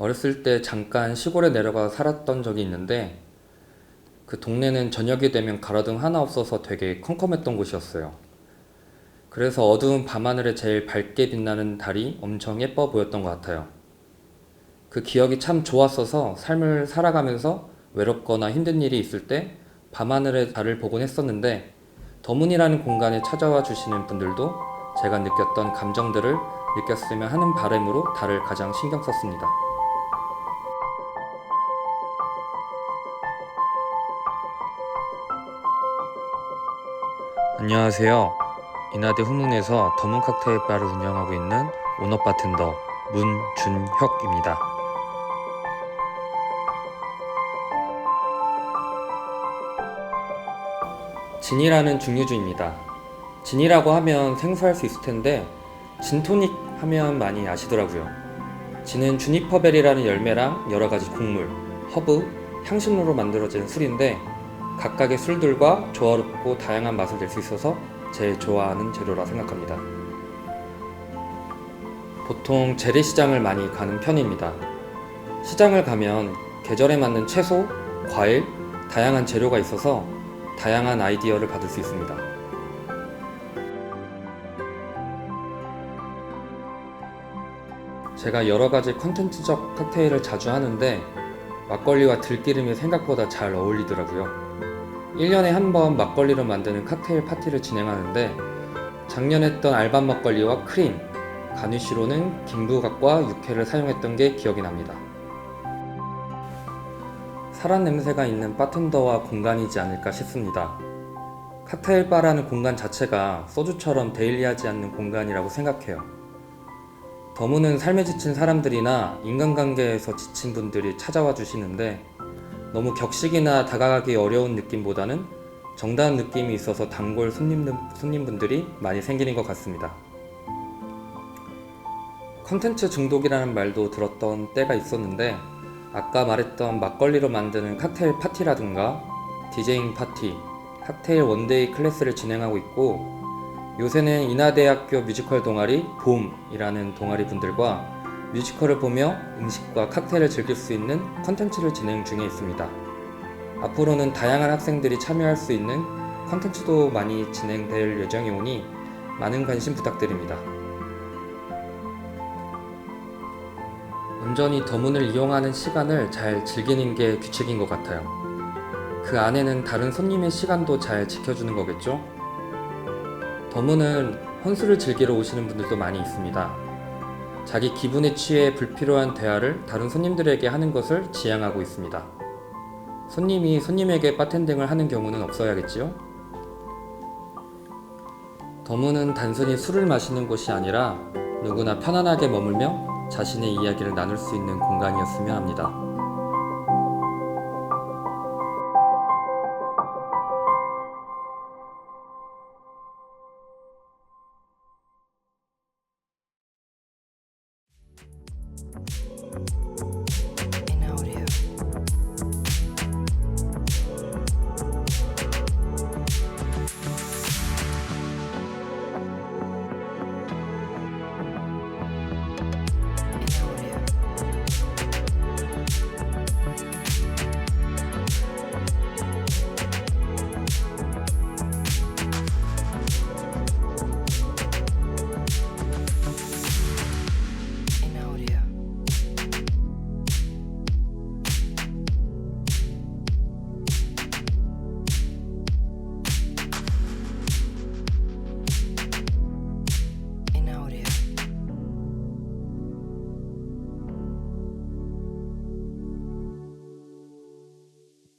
어렸을 때 잠깐 시골에 내려가 살았던 적이 있는데 그 동네는 저녁이 되면 가로등 하나 없어서 되게 컴컴했던 곳이었어요. 그래서 어두운 밤하늘에 제일 밝게 빛나는 달이 엄청 예뻐 보였던 것 같아요. 그 기억이 참 좋았어서 삶을 살아가면서 외롭거나 힘든 일이 있을 때 밤하늘의 달을 보곤 했었는데 더문이라는 공간에 찾아와 주시는 분들도 제가 느꼈던 감정들을 느꼈으면 하는 바람으로 달을 가장 신경 썼습니다. 안녕하세요. 인하대 후문에서 더문 칵테일 바를 운영하고 있는 오너 바텐더 문준혁입니다. 진이라는 증류주입니다. 진이라고 하면 생소할 수 있을 텐데 진토닉 하면 많이 아시더라고요. 진은 주니퍼벨이라는 열매랑 여러 가지 곡물, 허브, 향신료로 만들어진 술인데 각각의 술들과 조화롭고 다양한 맛을 낼 수 있어서 제일 좋아하는 재료라 생각합니다. 보통 재래 시장을 많이 가는 편입니다. 시장을 가면 계절에 맞는 채소, 과일, 다양한 재료가 있어서 다양한 아이디어를 받을 수 있습니다. 제가 여러 가지 컨텐츠적 칵테일을 자주 하는데 막걸리와 들기름이 생각보다 잘 어울리더라고요. 1년에 한 번 막걸리로 만드는 칵테일 파티를 진행하는데 작년 했던 알밤 막걸리와 크림, 가니쉬로는 김부각과 육회를 사용했던 게 기억이 납니다. 사람 냄새가 있는 바텐더와 공간이지 않을까 싶습니다. 칵테일 바라는 공간 자체가 소주처럼 데일리하지 않는 공간이라고 생각해요. 더무는 삶에 지친 사람들이나 인간관계에서 지친 분들이 찾아와 주시는데 너무 격식이나 다가가기 어려운 느낌보다는 정다운 느낌이 있어서 단골 손님, 손님분들이 많이 생기는 것 같습니다. 컨텐츠 중독이라는 말도 들었던 때가 있었는데 아까 말했던 막걸리로 만드는 칵테일 파티라든가 디제잉 파티, 칵테일 원데이 클래스를 진행하고 있고 요새는 인하대학교 뮤지컬 동아리 봄이라는 동아리 분들과 뮤지컬을 보며 음식과 칵테일을 즐길 수 있는 컨텐츠를 진행 중에 있습니다. 앞으로는 다양한 학생들이 참여할 수 있는 컨텐츠도 많이 진행될 예정이 오니 많은 관심 부탁드립니다. 온전히 더문을 이용하는 시간을 잘 즐기는 게 규칙인 것 같아요. 그 안에는 다른 손님의 시간도 잘 지켜주는 거겠죠? 더문은 혼술을 즐기러 오시는 분들도 많이 있습니다. 자기 기분에 취해 불필요한 대화를 다른 손님들에게 하는 것을 지향하고 있습니다. 손님이 손님에게 바텐딩을 하는 경우는 없어야겠지요? 더문은 단순히 술을 마시는 곳이 아니라 누구나 편안하게 머물며 자신의 이야기를 나눌 수 있는 공간이었으면 합니다.